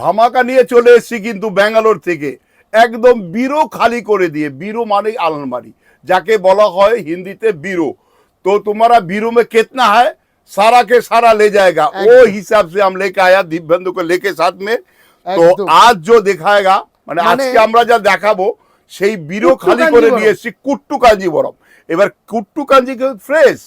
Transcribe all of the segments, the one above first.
ধামাকা নিয়ে চলে এসেছি কিন্তু ব্যাঙ্গালোর থেকে একদম বিরো খালি করে দিয়ে বিরো মানে আলমারি যাকে বলা হয় হিন্দিতে বিরো तो तुम्हारा बीरो में कितना है सारा के सारा ले जाएगा वो हिसाब से हम लेके आया दीप बंधु को लेके साथ में तो একদম। आज जो दिखाएगा মানে মানে- আজকে আমরা যা দেখাবো সেই বিরো কুট্টু খালি করে কাঞ্জিবরম। দিয়ে এসেছি কুট্টু কাঞ্জিবরম এবার কুট্টু কাঞ্জি ফ্রেশ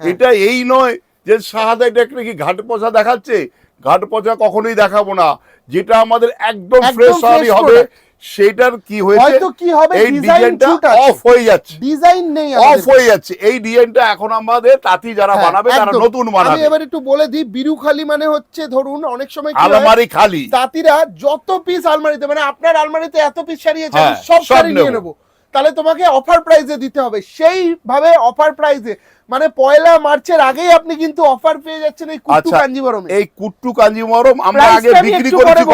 হ্যাঁ। এটা এই নয় যে শাহাদা এটা একটা কি ঘাট পচা দেখাচ্ছে ঘাট পচা কখনোই দেখাবো না যেটা আমাদের একদম ফ্রেশ fresh হবে সেটার কি হয়েছে? হয়তো কি হবে, এই ডিজাইনটা অফ হয়ে যাচ্ছে। ডিজাইন নেই অফ হয়ে যাচ্ছে। এই ডিজাইনটা এখন আমাদের তাঁতি যারা হ্যাঁ, বানাবে তারা নতুন বানাবে। আমি এবার একটু বলে দিই বিরু খালি মানে হচ্ছে ধরুন অনেক সময় আলমারি খালি। তাঁতিরা যত পিস আলমারিতে মানে আপনার আলমারিতে এত পিস সারিয়েছে আছে হ্যাঁ, সব সব শাড়ি নিয়ে নেব। তাহলে তোমাকে অফার প্রাইসে দিতে হবে। সেইভাবে অফার প্রাইসে মানে পয়লা মার্চের আগেই আপনি কিন্তু অফার পেয়ে যাচ্ছেন এই কুট্টু আচ্ছা কাঞ্জিবরমে। এই কুট্টু কাঞ্জিমরম আমরা আগে বিক্রি করেছি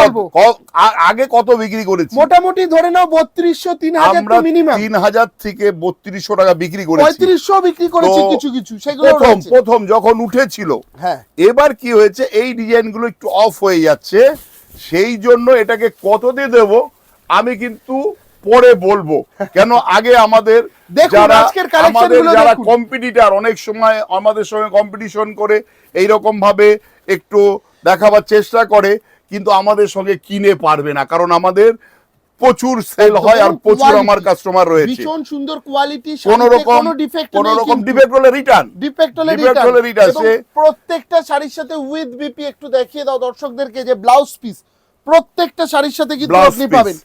আগে কত বিক্রি করেছি? মোটামুটি ধরে নাও বত্রিশশো তিন হাজার আমরা তো মিনিমাম তিন হাজার থেকে বত্রিশশো টাকা বিক্রি করেছি। পঁয়ত্রিশশো বিক্রি করেছি কিছু কিছু সেগুলো প্রথম প্রথম যখন উঠেছিল হ্যাঁ। এবার কি হয়েছে এই ডিজাইনগুলো একটু অফ হয়ে যাচ্ছে। সেই জন্য এটাকে কত দিয়ে দেব আমি কিন্তু পরে বলব। কেন আগে আমাদের যারা আমাদের যারা কম্পিটিটার অনেক সময় আমাদের সঙ্গে কম্পিটিশন করে এই রকম ভাবে একটু দেখাবার চেষ্টা করে কিন্তু আমাদের সঙ্গে কিনে পারবে না কারণ আমাদের প্রচুর সেল হয় আর প্রচুর আমার কাস্টমার রয়েছে। ভীষণ সুন্দর কোয়ালিটি কোন রকম কোনো ডিফেক্ট কোন রকম ডিফেক্ট হলে রিটার্ন ডিফেক্ট হলে Defect হলে রিটার্ন প্রত্যেকটা শাড়ির সাথে উইথ বিপি একটু দেখিয়ে দাও দর্শকদেরকে যে ব্লাউজ পিস প্রত্যেকটা শাড়ির সাথে কিন্তু আপনি পাবেন।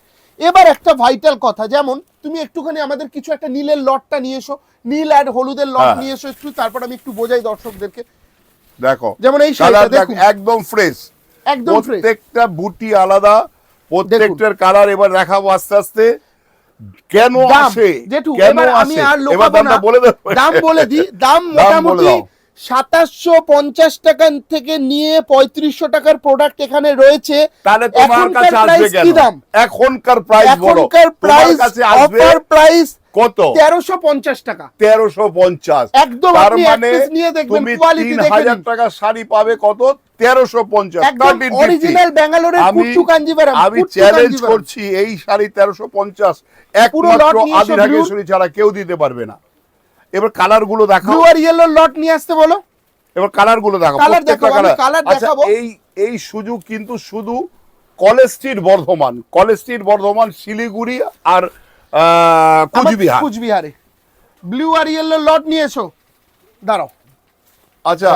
এবার একটা ভাইটাল কথা যেমন তুমি একটুখানি আমাদের কিছু একটা নীলের লটটা নিয়ে এসো নীল আর হলুদের লট হ্যাঁ। নিয়ে এসো একটু তারপর আমি একটু বোঝাই দর্শকদেরকে। দেখো যেমন এই শাড়িটা দেখুন। একদম ফ্রেশ একদম ফ্রেশ প্রত্যেকটা বুটি আলাদা প্রত্যেকটার কালার এবার দেখাবো আস্তে আস্তে। কেন আসে? কেন এবার আমি আসে? আর এবার দামটা না। বলে দাম বলে দিই দাম মোটামুটি। সাতাশশো পঞ্চাশ টাকা থেকে নিয়ে পঁয়ত্রিশশো টাকার প্রোডাক্ট এখানে রয়েছে। তাহলে তোমার কাছে আসবে কি দাম? এখনকার প্রাইস এখনকার প্রাইস অফার প্রাইস কত? তেরোশো পঞ্চাশ টাকা। তেরোশো পঞ্চাশ। একদম তার মানে নিয়ে দেখবেন কোয়ালিটি হাজার। টাকা শাড়ি পাবে কত? তেরোশো পঞ্চাশ অরিজিনাল ব্যাঙ্গালোরের কুট্টু কাঞ্জিভারাম আমি চ্যালেঞ্জ করছি এই শাড়ি তেরোশো পঞ্চাশ। একমাত্র lot নিয়ে এসো আদি blue। রাগেশ্বরী ছাড়া কেউ দিতে পারবে না। এবার কালারগুলো দেখাও। ব্লু আর ইয়েলো লট নিয়ে আসতে বলো। এবার কালারগুলো দেখো আমি colour আচ্ছা দেখাবো। এই এই সুযোগ কিন্তু শুধু college street Bardhaman college street Bardhaman Siliguri আর কুচবিহার। কুচবিহারে। ব্লু আর ইয়েলো লট নিয়ে এসো। দাঁড়াও। আচ্ছা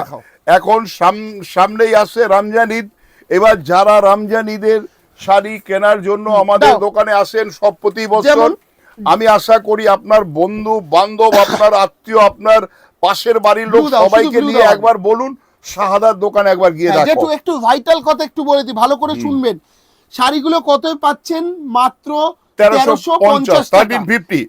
এখন সাম- সামনেই আসছে রমজান ঈদ এবার যারা রমজান ঈদের শাড়ি কেনার জন্য আমাদের দোকানে আসেন সব প্রতি বছর আমি আশা করি আপনার বন্ধু বান্ধব আপনার আত্মীয় আপনার পাশের বাড়ির লোক সবাইকে নিয়ে একবার বলুন শাহাদার দোকানে একবার গিয়ে হ্যাঁ, দেখো। একটু ভাইটাল কথা একটু বলে দিই ভালো করে শুনবেন। শাড়িগুলো কত পাচ্ছেন? মাত্র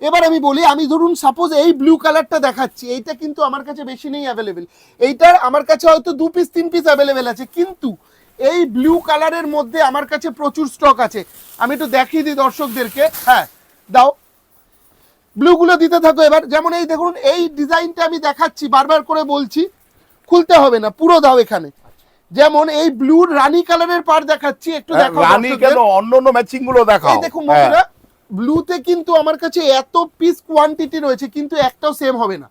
এবার আমি বলি আমি ধরুন সাপোজ এই ব্লু কালারটা দেখাচ্ছি এইটা কিন্তু আমার কাছে বেশি নেই অ্যাভেলেবেল এইটার আমার কাছে হয়তো দু পিস তিন পিস অ্যাভেলেবেল আছে কিন্তু এই ব্লু কালারের মধ্যে আমার কাছে প্রচুর স্টক আছে। আমি একটু দেখিয়ে দিই দর্শকদেরকে। হ্যাঁ দাও। ব্লু গুলো দিতে থাকো এবার। যেমন এই দেখুন এই ডিজাইনটা আমি দেখাচ্ছি বারবার করে বলছি খুলতে হবে না পুরো দাও এখানে। যেমন এই ব্লু রানী কালারের পার দেখাচ্ছি একটু হ্যাঁ, দেখো রানী কেন? অন্য অন্য ম্যাচিংগুলো দেখাও। এই দেখুন হ্যাঁ। বন্ধুরা ব্লুতে কিন্তু আমার কাছে এত পিস কোয়ান্টিটি রয়েছে কিন্তু একটাও সেম হবে না।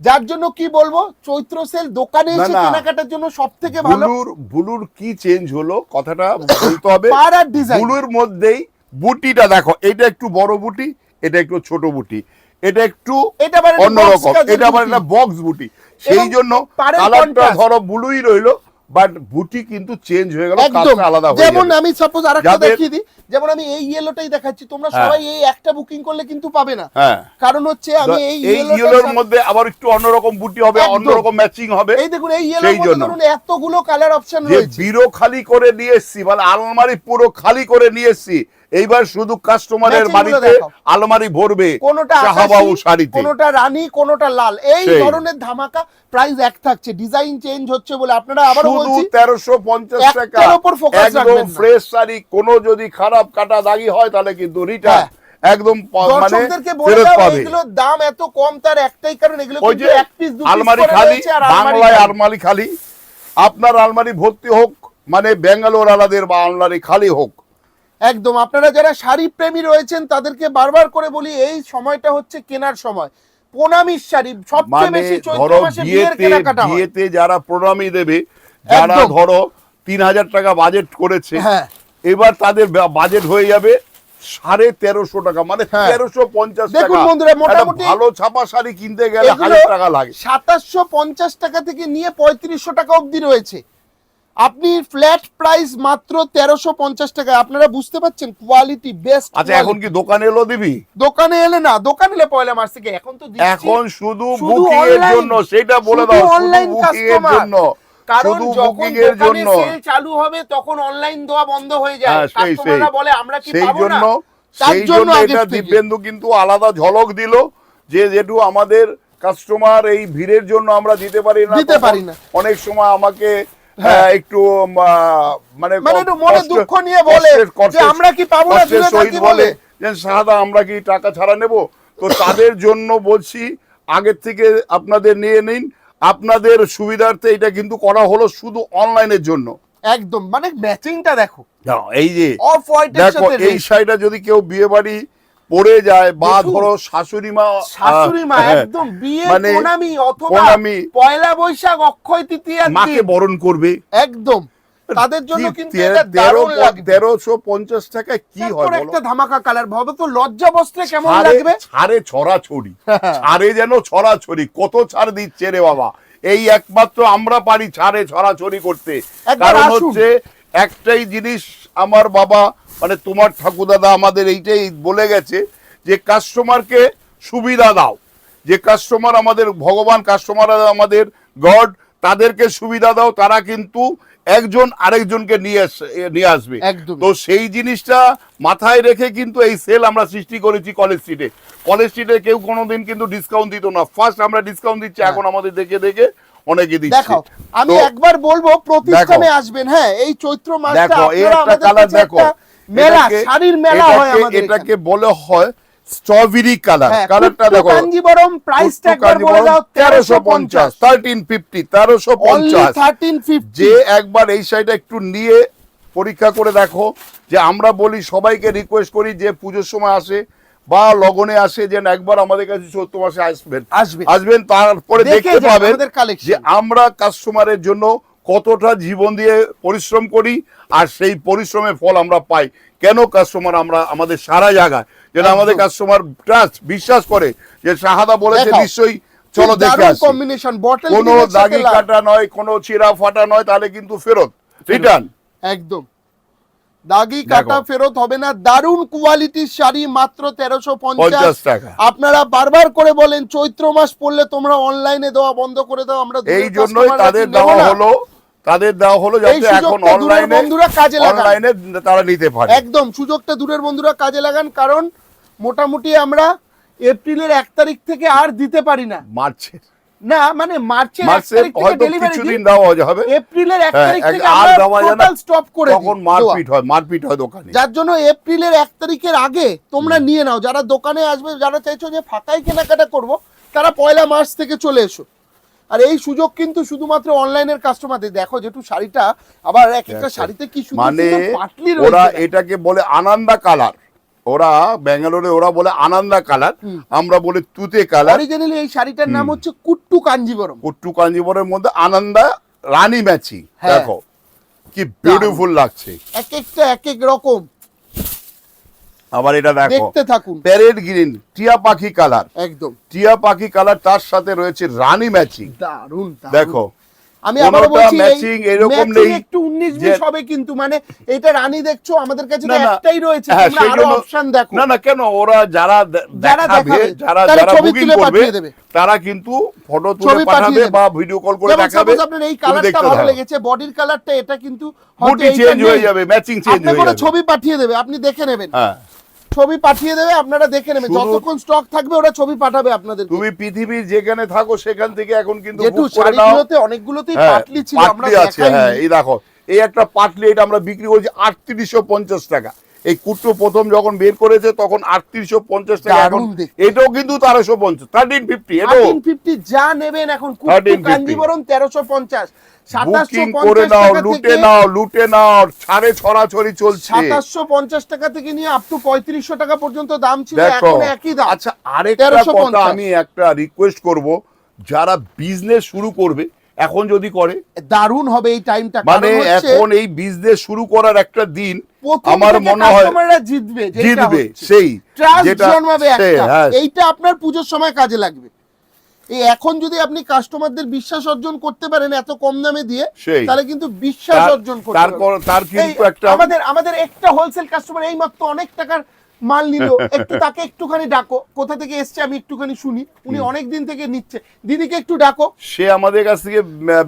যার জন্য কি বলব চৈত্র সেল দোকানে এসে কেনাকাটার জন্য সব থেকে ভালো। ব্লুর বুলুর কি চেঞ্জ হলো? কথাটা বলতে হবে। পার আর ডিজাইন বুলুর মধ্যেই বুটিটা দেখো এটা একটু বড় বুটি এটা একটু ছোট বুটি এটা একটু অন্যরকম এটা আবার একটা বক্স বুটি। সেই জন্য কালারটা ধরো ব্লুই রইল বাট বুটি কিন্তু চেঞ্জ হয়ে গেল একদম। আলাদা হয়ে যেমন আমি সাপোজ আরেকটা দেখিয়ে দিই যেমন আমি এই ইয়েলোটাই দেখাচ্ছি তোমরা হ্যাঁ। সবাই এই একটা বুকিং করলে কিন্তু পাবে না। হ্যাঁ। কারণ হচ্ছে আমি এই ইয়েলোর মধ্যে আবার একটু অন্যরকম বুটি হবে। অন্যরকম ম্যাচিং হবে। এই দেখুন এই ইয়েলোর মধ্যে ধরুন এতগুলো কালার অপশন রয়েছে। বিরো খালি করে নিয়ে এসছি মানে আলমারি পুরো খালি করে নিয়ে এসছি এইবার শুধু কাস্টমারের বাড়িতে আলমারি ভরবে কোনটা শাহবাবু শাড়িতে। কোনোটা রানী কোনটা লাল। এই ধরনের ধামাকা প্রাইস এক থাকছে। ডিজাইন চেঞ্জ হচ্ছে বলে আপনারা আবারও শুধু বলছি তেরোশো পঞ্চাশ একটার টাকা। ওপর focus একদম রাখবেন না। ফ্রেশ শাড়ি কোনো যদি খারাপ কাটা দাগি হয় তাহলে কিন্তু রিটার্ন হ্যাঁ। একদম মানে ফেরত পাবে। এগুলোর দাম এত কম তার একটাই কারণ এগুলো কিন্তু এক পিস দু আলমারি খালি আলমারি বাংলায় খালি। আলমারি খালি। আপনার আলমারি ভর্তি হোক মানে ব্যাঙ্গালোর আলাদের বা আলমারি খালি হোক একদম। আপনারা যারা শাড়ি প্রেমী রয়েছেন তাদেরকে বারবার করে বলি এই সময়টা হচ্ছে কেনার সময়। প্রণামীর শাড়ি সবচেয়ে মানে বেশি চৈত্র মাসে বিয়ের বিয়েতে কেনাকাটা হয়। বিয়েতে যারা প্রণামী দেবে যারা ধরো তিন হাজার টাকা বাজেট করেছে হ্যাঁ। এবার তাদের বাজেট হয়ে যাবে সাড়ে তেরোশো টাকা মানে হ্যাঁ। তেরোশো পঞ্চাশ দেখুন বন্ধুরা, মোটামুটি ভালো ছাপা শাড়ি কিনতে গেলে হাজার টাকা লাগে। সাতাশশো পঞ্চাশ টাকা থেকে নিয়ে পঁয়ত্রিশশো টাকা অবধি রয়েছে। আপনি ফ্ল্যাট প্রাইস মাত্র তেরোশো পঞ্চাশ টাকা আপনারা বুঝতে পারছেন কোয়ালিটি বেস্ট আচ্ছা এখন কি দোকানে এলো দিবি? দোকানে এলে না দোকানে এলে পয়লা মাস থেকে এখন তো এখন শুধু বুকিং এর জন্য সেটা বলে দাও এর customer। জন্য। কারণ যখন দোকানে সেল চালু হবে তখন অনলাইন দেওয়া বন্ধ হয়ে যায়। হ্যাঁ, কাস্টমাররা বলে আমরা কি সেই পাবো না? জন্য সেই জন্য জন্য এটা দিব্যেন্দু কিন্তু আলাদা ঝলক দিল যে যেটু আমাদের কাস্টমার এই ভিড়ের জন্য আমরা দিতে পারি না দিতে পারি না। অনেক সময় আমাকে একটু মানে মানে একটু মনে দুঃখ নিয়ে বলে যে আমরা কি পাবো না কষ্টের দূরে থাকি বলে যে সাদা আমরা কি টাকা ছাড়া নেব? তো তাদের জন্য বলছি আগের থেকে আপনাদের নিয়ে নিন। আপনাদের সুবিধার্থে এটা কিন্তু করা হলো শুধু অনলাইনের জন্য। একদম মানে ম্যাচিংটা দেখো। এই যে অফ দেখো এই শাড়িটা যদি কেউ বিয়ে বাড়ি পরে যায় বা ধরো শাশুড়ি মা শাশুড়ি মা হ্যাঁ, একদম বিয়ে মানে প্রণামী অথবা পয়লা বৈশাখ অক্ষয় তৃতীয়ার মাকে বরণ করবে। একদম। তাদের জন্য কিন্তু লাগবে। তেরোশো পঞ্চাশ টাকায় কি হয় একটা ধামাকা কালার ভাবো তো লজ্জা বস্ত্রে কেমন ছাড়ে লাগবে? ছাড়ে ছড়াছড়ি। ছাড়ে যেন ছড়াছড়ি। কত ছাড় দিচ্ছে রে বাবা? এই একমাত্র আমরা পারি ছাড়ে ছড়াছড়ি করতে। কারণ হচ্ছে একটাই জিনিস আমার বাবা মানে তোমার ঠাকুরদাদা আমাদের এইটাই বলে গেছে যে কাস্টমারকে সুবিধা দাও। যে কাস্টমার আমাদের ভগবান কাস্টমার আমাদের গড তাদেরকে সুবিধা দাও তারা কিন্তু একজন আরেকজনকে নিয়ে নিয়ে আসবে। তো সেই জিনিসটা মাথায় রেখে কিন্তু এই সেল আমরা সৃষ্টি করেছি কলেজ স্ট্রিটে কলেজ স্ট্রিটে কেউ কোনোদিন কিন্তু ডিসকাউন্ট দিত না। ফার্স্ট আমরা ডিসকাউন্ট দিচ্ছি এখন আমাদের দেখে দেখে অনেকে দিচ্ছে। হ্যাঁ। দেখো আমি একবার বলব প্রতিষ্ঠানে আসবেন হ্যাঁ এই চৈত্র মাসটা দেখো এই আপনারা একটা আমাদের কালার কাছে দেখো। একটা মেলা শাড়ির মেলা হয় আমাদের এটাকে। বলে হয় স্ট্রবেরি কালার কালারটা দেখো। কাঞ্জিবরম বলে দাও তেরোশো পঞ্চাশ। থার্টিন ফিফটি তেরোশো অনলি পঞ্চাশ থার্টিন ফিফটি যে একবার এই শাড়িটা একটু নিয়ে পরীক্ষা করে দেখো যে আমরা বলি সবাইকে রিকোয়েস্ট করি যে পুজোর সময় আসে বা লগনে আসে যেন একবার আমাদের কাছে চৈত্র মাসে আসবেন। আসবেন। তারপরে দেখে দেখতে পাবেন যে আমরা কাস্টমারের জন্য কতটা জীবন দিয়ে পরিশ্রম করি আর সেই পরিশ্রমের ফল আমরা পাই। কেন কাস্টমার আমরা আমাদের সারা জায়গায়? যেটা আমাদের কাস্টমার ট্রাস্ট বিশ্বাস করে যে শাহাদা বলেছে নিশ্চয়ই চলো দেখে আসি। কম্বিনেশন বটল কোনো দাগি কাটা নয় কোনো চিরা ফাটা নয় তাহলে কিন্তু ফেরত। রিটার্ন একদম। দাগি কাটা ফেরত হবে না। দারুণ কোয়ালিটির শাড়ি মাত্র তেরোশো পঞ্চাশ। টাকা। আপনারা বারবার করে বলেন চৈত্র মাস পড়লে তোমরা অনলাইনে দেওয়া বন্ধ করে দাও আমরা এই জন্যই তাদের দেওয়া হলো তাদের দেওয়া হলো যাতে এখন অনলাইনে বন্ধুরা কাজে লাগান। অনলাইনে তারা নিতে পারে। একদম সুযোগটা দূরের বন্ধুরা কাজে লাগান কারণ মোটামুটি আমরা এপ্রিলের এক তারিখ থেকে আর দিতে পারি না। মার্চের। না মানে মার্চের মার্চের হয়তো কিছুদিন দেওয়া হবে এপ্রিলের এক হ্যাঁ, তারিখ থেকে আমরা। টোটাল স্টপ করে তখন মারপিট হয় মারপিট হয় দোকানে। যার জন্য এপ্রিলের এক তারিখের আগে তোমরা নিয়ে নাও। যারা দোকানে আসবে যারা চাইছো যে ফাঁকাই কেনাকাটা করব তারা পয়লা মার্চ থেকে চলে এসো। আর এই সুযোগ কিন্তু শুধুমাত্র অনলাইনের কাস্টমারদের দেখো যেটু শাড়িটা আবার এক একটা শাড়িতে কি মানে ওরা এটাকে বলে আনন্দা কালার। ওরা ব্যাঙ্গালোরে ওরা বলে আনন্দা কালার আমরা বলি তুতে কালার। অরিজিনালি এই শাড়িটার নাম হচ্ছে কুট্টু কাঞ্জিবরম। কুট্টু কাঞ্জিবরের মধ্যে আনন্দা রানী ম্যাচিং হ্যাঁ। দেখো কি বিউটিফুল লাগছে। এক একটা এক এক রকম। আবার এটা দেখো দেখতে থাকুন। প্যারেড গ্রিন টিয়া পাখি কালার। একদম। টিয়া পাখি কালার তার সাথে রয়েছে রানী ম্যাচিং। দারুণ দারুণ। দেখো আমি কোনোটা বলছি matching এরকম নেই একটু 19 20 হবে কিন্তু মানে এটা রানী দেখছ আমাদের কাছে তো। একটাই রয়েছে হ্যাঁ, তোমরা আরও অপশন দেখো। না না কেন? ওরা যারা দেখাবে যারা তারা যারা বুকিং করবে তারা কিন্তু ফটো তুলে পাঠাবে বা ভিডিও কল করে দেখাবে। আপনার এই কালারটা ভালো লেগেছে বডির কালারটা এটা কিন্তু হয়তো চেঞ্জ হয়ে যাবে ম্যাচিং চেঞ্জ হয়ে যাবে। ছবি পাঠিয়ে দেবে আপনি দেখে নেবেন। হ্যাঁ। ছবি পাঠিয়ে দেবে আপনারা দেখে নেবেন। যতক্ষণ স্টক থাকবে ওরা ছবি পাঠাবে আপনাদের তুমি পৃথিবীর যেখানে থাকো সেখান থেকে এখন কিন্তু বুক করে নাও অনেকগুলোতেই হ্যাঁ, পাটলি ছিল আমরা দেখাই হ্যাঁ এই দেখো এই একটা পাটলি এটা আমরা বিক্রি করছি আটত্রিশশো পঞ্চাশ টাকা। এই কুট্টু প্রথম যখন বের করেছে তখন আটত্রিশশো পঞ্চাশ টাকা এখন। এটাও কিন্তু তেরোশো পঞ্চাশ থার্টিন ফিফটি থার্টিন ফিফটি যা নেবেন এখন কুট্টু 1350 কাঞ্জিবরম তেরোশো পঞ্চাশ বুকিং করে নাও লুটে নাও লুটে নাও ছাড়ে ছড়াছড়ি চলছে। সাতাশশো পঞ্চাশ টাকা থেকে নিয়ে আপ টু পঁয়ত্রিশশো টাকা পর্যন্ত দাম ছিল এখন একই দাম। আচ্ছা আরেকটা 1350 কথা আমি একটা রিকোয়েস্ট করব যারা বিজনেস শুরু করবে এখন যদি করে দারুণ হবে এই টাইমটা মানে এখন এই বিজনেস শুরু করার একটা দিন আমার মনে হয় জিতবে জিতবে সেই যেটা হ্যাঁ। এইটা আপনার পুজোর সময় কাজে লাগবে। এই এখন যদি আপনি কাস্টমারদের বিশ্বাস অর্জন করতে পারেন এত কম দামে দিয়ে তাহলে কিন্তু বিশ্বাস অর্জন করতে তারপর তার কিন্তু একটা আমাদের আমাদের একটা হোলসেল কাস্টমার এই মাত্র অনেক টাকার মাল নিল। একটু তাকে একটুখানি ডাকো। কোথা থেকে এসছে আমি একটুখানি শুনি। উনি অনেক দিন থেকে নিচ্ছে। দিদিকে একটু ডাকো। সে আমাদের কাছ থেকে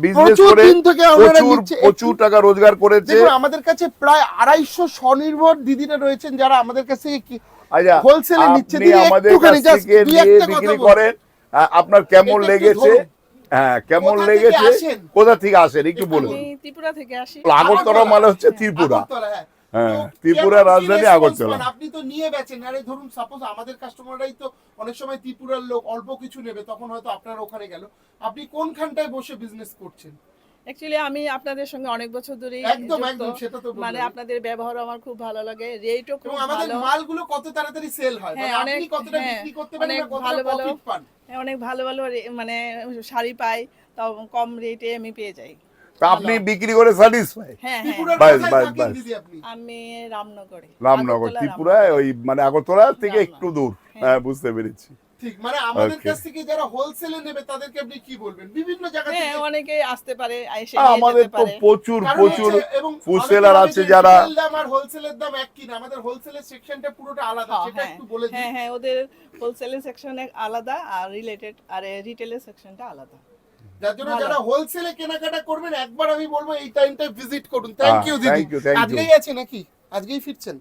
বিজনেস করে দিন থেকে ওনারা প্রচুর নিচ্ছে। প্রচুর টাকা রোজগার করেছে। দেখুন আমাদের কাছে প্রায় আড়াইশো স্বনির্ভর দিদিরা রয়েছেন যারা আমাদের কাছ থেকে কি আচ্ছা নিচ্ছে। দিদি আমাদের একটুখানি একটা বিক্রি। করেন। আপনার কেমন লেগেছে? হ্যাঁ কেমন কোথা থেকে লেগেছে? আসেন? কোথা থেকে আসেন? একটু বলুন। ত্রিপুরা থেকে আসি। আগরতলা মানে হচ্ছে ত্রিপুরা। আগরতলা, হ্যাঁ। ত্রিপুরা রাজধানী আগরতলা। আপনি তো নিয়ে বেচেন আরে ধরুন সাপোজ আমাদের কাস্টমাররাই তো অনেক সময় ত্রিপুরার লোক অল্প কিছু নেবে তখন হয়তো আপনার ওখানে গেল। আপনি কোনখানটায় বসে বিজনেস করছেন? অ্যাকচুয়ালি আমি আপনাদের সঙ্গে অনেক বছর ধরেই একদম, একদম, সেটা তো মানে আপনাদের ব্যবহার আমার খুব ভালো লাগে রেটও খুব এবং আমাদের মালগুলো কত তাড়াতাড়ি সেল হয়? হ্যাঁ, মানে আপনি অনেক- কতটা হ্যাঁ, বিক্রি করতে পারেন অনেক ভালো ভালো- প্রফিট পান? হ্যাঁ, অনেক ভালো ভালো রে- মানে শাড়ি পাই তাও কম রেটে আমি পেয়ে যাই। আপনি বিক্রি করে স্যাটিসফাই হ্যাঁ হ্যাঁ। বাস, বাস, বাস। আমি রামনগরে রামনগর ত্রিপুরায় ওই মানে আগরতলা থেকে একটু দূর। হ্যাঁ। বুঝতে পেরেছি। ঠিক মানে আমাদের কাছ থেকে যারা হোলসেলে নেবে তাদেরকে আপনি কি বলবেন? বিভিন্ন জায়গা হ্যাঁ থেকে অনেকে আসতে পারে এসে আমাদের তো প্রচুর প্রচুর আছে যারা দাম আর হোলসেলের দাম এক কিনা আমাদের হোলসেলের সেকশনটা পুরোটা আলাদা হ্যাঁ, সেটা হ্যাঁ। একটু বলে দিন। হ্যাঁ হ্যাঁ ওদের হোলসেলের সেকশনে আলাদা আর রিলেটেড আর রিটেলের সেকশনটা আলাদা। যার জন্য যারা হোলসেলে কেনাকাটা করবেন একবার আমি বলব এই টাইমটা ভিজিট করুন। থ্যাংক ইউ দিদি. আজকেই আছে নাকি? আজকেই ফিরছেন?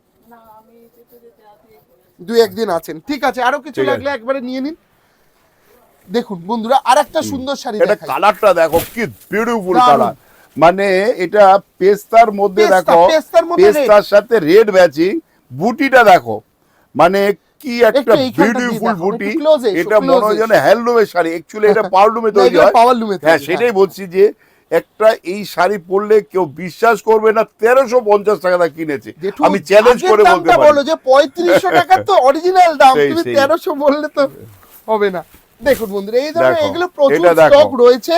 দুই একদিন আছেন। ঠিক আছে আরও কিছু লাগলে একবারে নিয়ে নিন। দেখুন বন্ধুরা আর একটা সুন্দর শাড়ি এটা কালারটা দেখো কি বিউটিফুল। কালার মানে এটা পেস্তার মধ্যে দেখো। পেস্তার সাথে রেড ম্যাচিং বুটিটা দেখো মানে কি একটা বিউটিফুল বুটি এটা মনে হয় যেন হ্যান্ডলুমের শাড়ি অ্যাকচুয়ালি এটা পাওয়ারলুমে না, তৈরি হয়। loom হ্যাঁ সেটাই বলছি যে একটা এই শাড়ি পরলে কেউ বিশ্বাস করবে না তেরোশো পঞ্চাশ টাকা দা কিনেছে। আমি চ্যালেঞ্জ করে বলতে পারি। বলো যে পঁয়ত্রিশশো টাকা তো অরিজিনাল দাম তুমি তেরোশো বললে তো হবে না। দেখুন বন্ধুরা এই ধরনের এগুলো প্রচুর স্টক রয়েছে।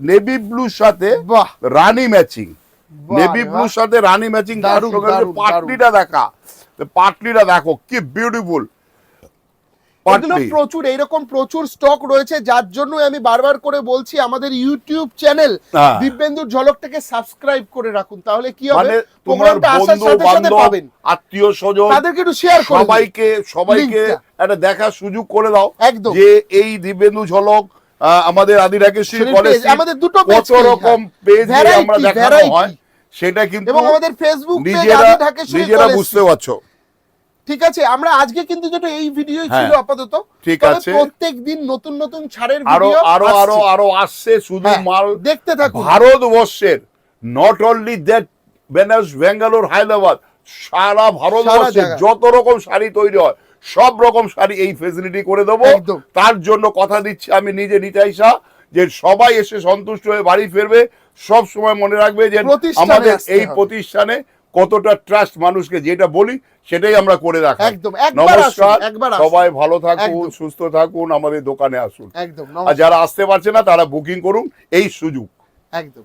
নেভি ব্লুর সাথে রানী ম্যাচিং নেভি ব্লুর সাথে রানী ম্যাচিং দারুণ, পাটলিটা দেখা। পাটলিটা দেখো কি বিউটিফুল এগুলো প্রচুর এইরকম প্রচুর স্টক রয়েছে যার জন্য আমি বারবার করে বলছি আমাদের ইউটিউব চ্যানেল হ্যাঁ। দিব্যেন্দুর ঝলকটাকে সাবস্ক্রাইব করে রাখুন তাহলে কি হবে? মানে প্রোগ্রামটা আসার সাথে সাথে পাবেন। আত্মীয় স্বজন তাদেরকে একটু শেয়ার করে। সবাইকে সবাইকে একটা দেখার সুযোগ করে দাও একদম। যে এই দিব্যেন্দু ঝলক আমাদের আদি রাকেশ্বরী শরীর কলেজ আমাদের দুটো কত রকম পেজ আমরা দেখানো হয়। সেটা কিন্তু এবং আমাদের ফেসবুক পেজ নিজেরা বুঝতে পারছ ঠিক আছে আমরা আজকে কিন্তু যেটা এই ভিডিও ছিল হ্যাঁ, আপাতত ঠিক আছে। প্রত্যেক দিন নতুন নতুন ছাড়ের ভিডিও আরও আরও আরও আসছে শুধু হ্যাঁ, মাল দেখতে থাকুন ভারতবর্ষের not only that Benaras Bangalore Hyderabad সারা ভারতবর্ষে। যত রকম শাড়ি তৈরি হয় সব রকম শাড়ি এই ফেসিলিটি করে দেবো। তার জন্য কথা দিচ্ছি আমি নিজে নিতাই শাহ যে সবাই এসে সন্তুষ্ট হয়ে বাড়ি ফিরবে সব সময় মনে রাখবে যে আমাদের এই প্রতিষ্ঠানে কতটা ট্রাস্ট মানুষকে যেটা বলি সেটাই আমরা করে রাখি। একদম, নমস্কার সবাই ভালো থাকুন সুস্থ থাকুন আমাদের দোকানে আসুন। একদম আর যারা আসতে পারছে না তারা বুকিং করুন এই সুযোগ। একদম।